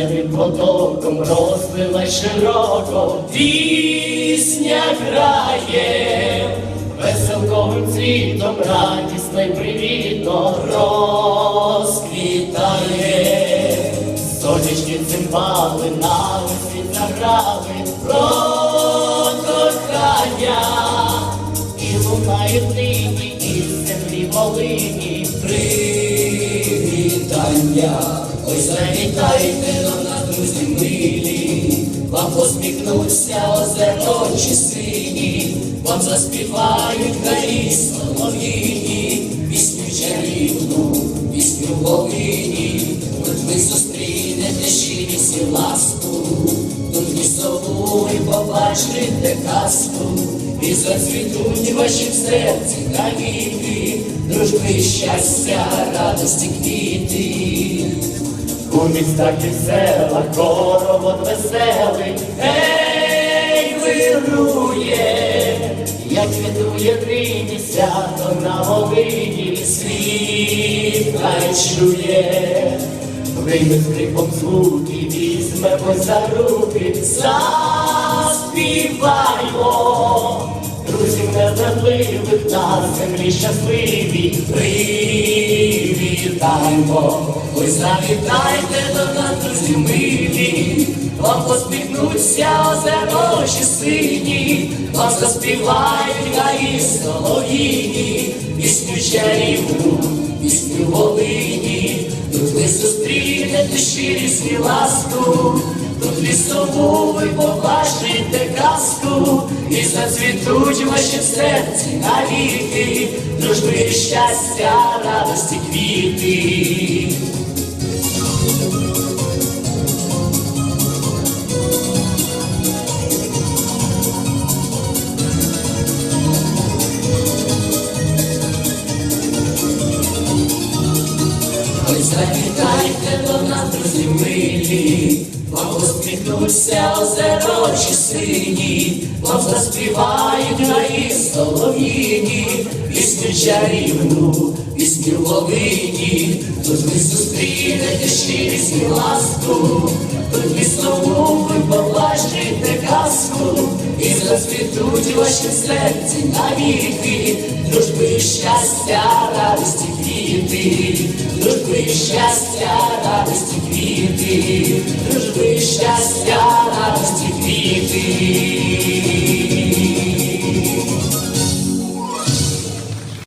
весняним потоком розлилась широко, пісня грає, веселковим цвітом радісно й привітно розквітає. Сонячні цимбали на весні заграли про. І лунає нині із землі Волині привітання. Ой, завітайте до нас, друзі милі, вам посміхнуться озерочі сині, вам заспівають гаї солов'їні, пісню чарівну, пісню Волині, тут ви зустрінете щирість і ласку, тут лісову і побачите казку, і зацвітуть ваші в серці навіки, дружби, щастя, радості квіти. У містах і селах хоровод веселий, гей, вирує, як квітує нині свято на Волині, світ хай чує. Вийми з криком звуки, візьмемо за руки, заспіваймо. Незрадливих на землі щасливі, привітаймо. Ой, завітайте до нас, друзі милі, вам посміхнуться озерожі сині, вам заспівають гаї солов'їні, пісню чарівну, пісню Волині, тут ви зустрінете щирість і ласку, тут лісову ви побачите казку, і зацвітуть ваші в серці навіки, дружби, щастя, радості квіти. Ой, завітайте до нас, друзі милі, посміхнуться озерочі сині, вам заспівають на солов'їні, пісню чарівну, пісню Волині, тут ви зустрінете щирість і ласку, тут побачите казку, і зацвітуть ваші серці навіки, дружби, щастя, радості квіти, дружби, щастя, радості квіти, дружби, щастя, радості